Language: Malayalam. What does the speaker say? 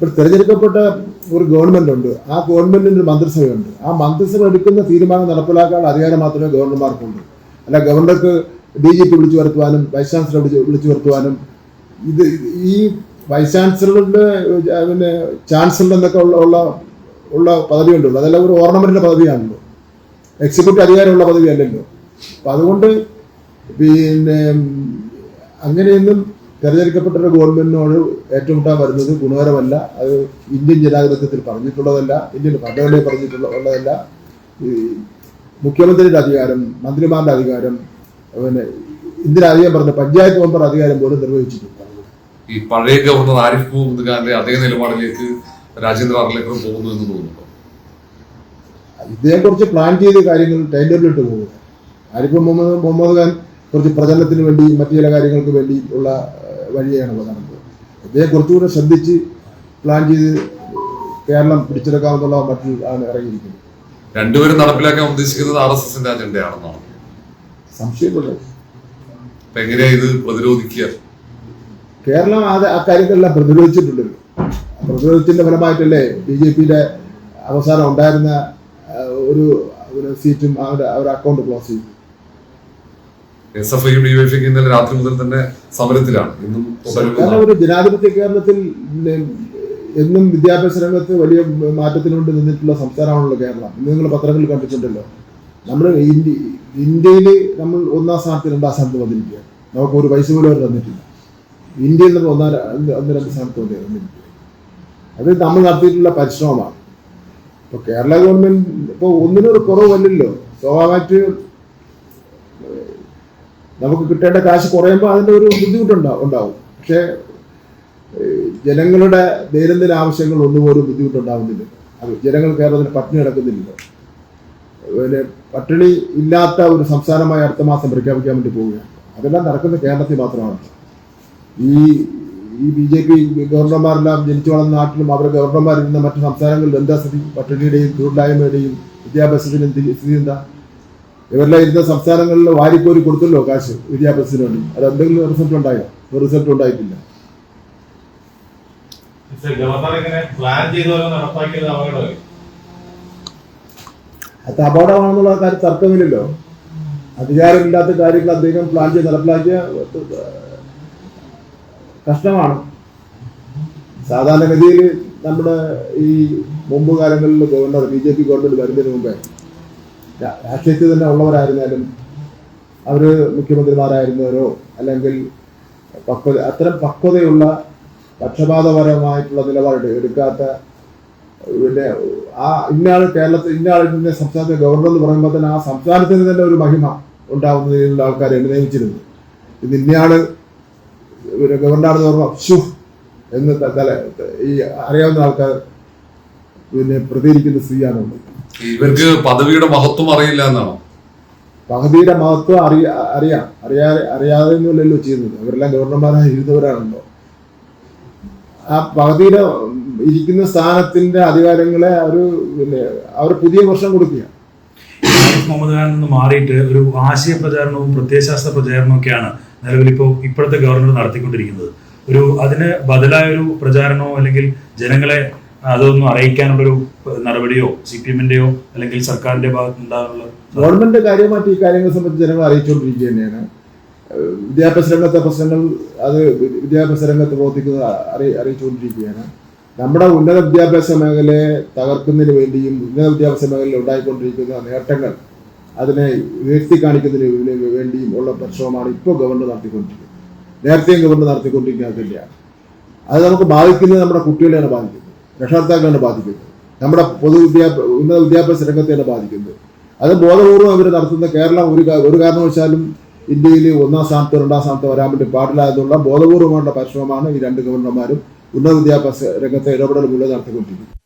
ഇപ്പോൾ തിരഞ്ഞെടുക്കപ്പെട്ട ഒരു ഗവൺമെന്റ് ഉണ്ട്. ആ ഗവൺമെന്റിന് മന്ത്രിസഭയുണ്ട്. ആ മന്ത്രിസഭ എടുക്കുന്ന തീരുമാനം നടപ്പിലാക്കാനുള്ള അധികാരം മാത്രമേ ഗവർണർമാർക്കുള്ളൂ. അല്ല ഗവർണർക്ക് ഡി ജി പി വിളിച്ചു വരുത്തുവാനും വൈസ് ചാൻസലർ വിളിച്ചു വിളിച്ചു വരുത്തുവാനും ഇത് ഈ വൈസ് ചാൻസലറിന്റെ പിന്നെ ചാൻസലർ എന്നൊക്കെ ഉള്ള ഉള്ള ഉള്ള പദവി ഉണ്ടല്ലോ അതെല്ലാം ഒരു ഓർണമെന്റിന്റെ പദവിയാണല്ലോ. എക്സിക്യൂട്ടീവ് അധികാരമുള്ള പദവി അല്ലല്ലോ അപ്പം അതുകൊണ്ട് പിന്നെ അങ്ങനെയൊന്നും തെരഞ്ഞെടുക്കപ്പെട്ട ഒരു ഗവൺമെന്റിനോട് ഏറ്റുമുട്ടാൻ വരുന്നത് ഗുണകരമല്ല. അത് ഇന്ത്യൻ ജനാധിപത്യത്തിൽ പറഞ്ഞിട്ടുള്ളതല്ല ഇന്ത്യൻ ഭരണഘടനയിൽ പറഞ്ഞിട്ടുള്ളതല്ല. ഈ മുഖ്യമന്ത്രിയുടെ അധികാരം മന്ത്രിമാരുടെ അധികാരം പിന്നെ ഇന്ദിരാധികം പറഞ്ഞ പഞ്ചായത്ത് മെമ്പർ അധികാരം പോലും നിർവഹിച്ചിട്ടുണ്ട് ഈ പഴയ ഗവർണർ ആരിഫ് മുഹമ്മദ് ഖാന്റെ അതേ നിലപാടിലേക്ക് രാജേന്ദ്ര അർലേക്കർ പോകുന്നു എന്ന് തോന്നുന്നു. ഇദ്ദേഹം കുറച്ച് പ്ലാൻ ചെയ്ത കാര്യങ്ങൾ ടൈം ടേബിൾ ഇട്ട് പോകുക ആരിഫ് മുഹമ്മദ് മുഹമ്മദ് ഖാൻ കുറച്ച് പ്രചരണത്തിന് വേണ്ടി മറ്റു ചില കാര്യങ്ങൾക്ക് വേണ്ടി ഉള്ള വഴിയാണ് നടന്നത് ഇദ്ദേഹം കുറച്ചുകൂടെ ശ്രദ്ധിച്ച് പ്ലാൻ ചെയ്ത് കേരളം പിടിച്ചെടുക്കാമെന്നുള്ള മട്ടിൽ ആണ് ഇറങ്ങിയിരിക്കുന്നത്. രണ്ടുപേരും നടപ്പിലാക്കാൻ ഉദ്ദേശിക്കുന്നത് ആർ എസ് എസിന്റെ അജണ്ടയാണെന്നാണ്. സംശയമുള്ളത് എങ്ങനെയാ ഇത് പ്രതിരോധിക്കുക? കേരളം അത് ആ കാര്യങ്ങളെല്ലാം പ്രതിരോധിച്ചിട്ടുണ്ടല്ലോ പ്രതിരോധത്തിന്റെ ഫലമായിട്ടല്ലേ ബി ജെ പിയുടെ അവസാനം ഉണ്ടായിരുന്ന ഒരു ഒരു സീറ്റും അവരുടെ അവരുടെ അക്കൗണ്ട് ക്ലോസ് ചെയ്തു. എസ് എഫ് ഐയും ഡിവൈഎഫ്ഐക്ക് ഇന്നലെ രാത്രി മുതൽ തന്നെ സമരത്തിലാണ്. ഇന്നും ഒരു ജനാധിപത്യ കേരളത്തിൽ എന്നും വിദ്യാഭ്യാസ രംഗത്ത് വലിയ മാറ്റത്തിനുകൊണ്ട് നിന്നിട്ടുള്ള സംസ്ഥാനമാണല്ലോ കേരളം. ഇന്ന് നിങ്ങൾ പത്രങ്ങളിൽ കണ്ടിട്ടുണ്ടല്ലോ. നമ്മൾ ഇന്ത്യ ഇന്ത്യയിൽ നമ്മൾ ഒന്നാം സ്ഥാനത്ത് രണ്ടാം സ്ഥാനത്ത് വന്നിരിക്കുക നമുക്ക് ഒരു പൈസ പോലും അവർ തന്നിട്ടില്ല. ഇന്ത്യയിൽ നമ്മൾ ഒന്നാം ഒന്ന് രണ്ട് സ്ഥാനത്ത് വന്നേ വന്നിരിക്കുക അത് നമ്മൾ നടത്തിയിട്ടുള്ള പരിശ്രമമാണ്. ഇപ്പോൾ കേരള ഗവൺമെന്റ് ഇപ്പോൾ ഒന്നിനൊരു കുറവ് കുറവല്ലല്ലോ സ്വാഭാവികമായിട്ട് നമുക്ക് കിട്ടേണ്ട കാശ് കുറയുമ്പോൾ അതിന്റെ ഒരു ബുദ്ധിമുട്ടുണ്ടാവും ഉണ്ടാവും. പക്ഷേ ജനങ്ങളുടെ ദൈനംദിന ആവശ്യങ്ങൾ ഒന്നുപോലും ബുദ്ധിമുട്ടുണ്ടാവുന്നില്ല. അത് ജനങ്ങൾ കേരളത്തിന് പട്ടിണി കിടക്കുന്നില്ല. പിന്നെ പട്ടിണി ഇല്ലാത്ത ഒരു സംസ്ഥാനമായി അടുത്ത മാസം പ്രഖ്യാപിക്കാൻ വേണ്ടി പോവുകയാണ്. അതെല്ലാം നടക്കുന്ന കേരളത്തിൽ മാത്രമാണ്. ഈ ഈ ബി ജെ പി ഗവർണർമാരെല്ലാം ജനിച്ചു വളർന്ന നാട്ടിലും അവരുടെ ഗവർണർമാരിരുന്ന മറ്റു സംസ്ഥാനങ്ങളിൽ എന്താ സ്ഥിതി? പട്ടിണിയുടെയും തൊഴിലായ്മയുടെയും വിദ്യാഭ്യാസത്തിന്റെ സ്ഥിതി എന്താ? ഇവരെല്ലാം ഇരുന്ന സംസ്ഥാനങ്ങളിൽ വാരിക്കോരി കൊടുത്തല്ലോ കാശ് വിദ്യാഭ്യാസത്തിന് വേണ്ടി. അത് എന്തെങ്കിലും റിസൾട്ട് ഉണ്ടായോ? ഒരു റിസൾട്ട് ഉണ്ടായിട്ടില്ല. അത് അപകടമാണെന്നുള്ള കാര്യം തർക്കമില്ലല്ലോ. അധികാരമില്ലാത്ത കാര്യങ്ങൾ അദ്ദേഹം പ്ലാൻ ചെയ്ത് നടപ്പിലാക്കിയ കഷ്ടമാണ് സാധാരണഗതിയിൽ നമ്മുടെ ഈ മുമ്പ് കാലങ്ങളിൽ governor B J P government വരുന്നതിന് മുമ്പേ രാഷ്ട്രീയത്തിൽ തന്നെ ഉള്ളവരായിരുന്നാലും അവർ മുഖ്യമന്ത്രിമാരായിരുന്നവരോ അല്ലെങ്കിൽ പക്വത അത്തരം പക്വതയുള്ള പക്ഷപാതപരമായിട്ടുള്ള നിലപാട് എടുക്കാത്ത പിന്നെ ആ ഇന്നയാൾ കേരളത്തിൽ ഇന്നയാൾ ഇന്ന സംസ്ഥാനത്തെ ഗവർണർ എന്ന് പറയുമ്പോൾ തന്നെ ആ സംസ്ഥാനത്തിന് തന്നെ ഒരു മഹിമ ഉണ്ടാകുന്ന രീതിയിലുള്ള ആൾക്കാരെ നിയമിച്ചിരുന്നു ഇത് ഇന്നയാൾ ഒരു ഗവർണറാണെന്ന് പറയുമ്പോൾ ഷു എന്ന് തല ഈ അറിയാവുന്ന ആൾക്കാർ പിന്നെ പ്രതികരിക്കുന്ന സ്ത്രീയാണുള്ളത് ഇവർക്ക് പദവിയുടെ മഹത്വം അറിയില്ല എന്നാണോ? പദവിയുടെ മഹത്വം അറിയ അറിയാം അറിയാതെ അറിയാതെ ഒന്നുമല്ലല്ലോ ചെയ്യുന്നത്. അവരെല്ലാം ഗവർണർമാരായി ഇരുന്നവരാണല്ലോ. ആ പദവിയുടെ ഇരിക്കുന്ന സ്ഥാനത്തിന്റെ അധികാരങ്ങളെ അവർ പിന്നെ അവർ പുതിയ വർഷം കൊടുക്കുക. മുഹമ്മദ് ഖാനിൽ നിന്ന് മാറിയിട്ട് ഒരു ആശയ പ്രചാരണവും പ്രത്യയശാസ്ത്ര പ്രചാരണവും ഒക്കെയാണ് നിലവിൽ ഇപ്പോൾ ഇപ്പോഴത്തെ ഗവർണർ നടത്തിക്കൊണ്ടിരിക്കുന്നത്. ഒരു അതിന് ബദലായ ഒരു പ്രചാരണമോ അല്ലെങ്കിൽ ജനങ്ങളെ അതൊന്നും അറിയിക്കാനുള്ളൊരു നടപടിയോ സി പി എമ്മിന്റെയോ അല്ലെങ്കിൽ സർക്കാരിന്റെ ഭാഗത്ത് ഉണ്ടാകാനുള്ള ഗവൺമെന്റ് കാര്യമായിട്ട് ഈ കാര്യങ്ങളെ സംബന്ധിച്ച് ജനങ്ങൾ അറിയിച്ചുകൊണ്ടിരിക്കുക തന്നെയാണ്. വിദ്യാഭ്യാസ രംഗത്തെ പ്രശ്നങ്ങൾ അത് വിദ്യാഭ്യാസ രംഗത്ത് പ്രവർത്തിക്കുന്നത് അറി അറിയിച്ചുകൊണ്ടിരിക്കുകയാണ്. നമ്മുടെ ഉന്നത വിദ്യാഭ്യാസ മേഖലയെ തകർക്കുന്നതിന് വേണ്ടിയും ഉന്നത വിദ്യാഭ്യാസ മേഖലയിൽ ഉണ്ടായിക്കൊണ്ടിരിക്കുന്ന നേട്ടങ്ങൾ അതിനെ ഉയർത്തി കാണിക്കുന്നതിന് വേണ്ടിയും ഉള്ള പരിശ്രമമാണ് ഇപ്പോൾ ഗവൺമെന്റ് നടത്തിക്കൊണ്ടിരിക്കുന്നത്. നേരത്തെയും ഗവൺമെന്റ് നടത്തിക്കൊണ്ടിരിക്കുന്നത് തന്നെയാണ് അത് നമുക്ക് ബാധിക്കുന്നത് നമ്മുടെ കുട്ടികളെയാണ് ബാധിക്കുന്നത്. രക്ഷകർത്താക്കളാണ് ബാധിക്കുന്നത് നമ്മുടെ പൊതു വിദ്യാഭ്യാസ ഉന്നത വിദ്യാഭ്യാസ രംഗത്തെയാണ് ബാധിക്കുന്നത് അത് ബോധപൂർവം ഇവർ നടത്തുന്ന കേരളം ഒരു ഒരു കാരണവശാലും ഇന്ത്യയിൽ ഒന്നാം സ്ഥാനത്തോ രണ്ടാം സ്ഥാനത്ത് വരാൻ വേണ്ടി പാടില്ല എന്നുള്ള പരിശ്രമമാണ് ഈ രണ്ട് ഗവർണർമാരും ഉന്നത വിദ്യാഭ്യാസ രംഗത്തെ ഇടപെടൽ മൂലം നടത്തിക്കൊണ്ടിരിക്കുന്നത്.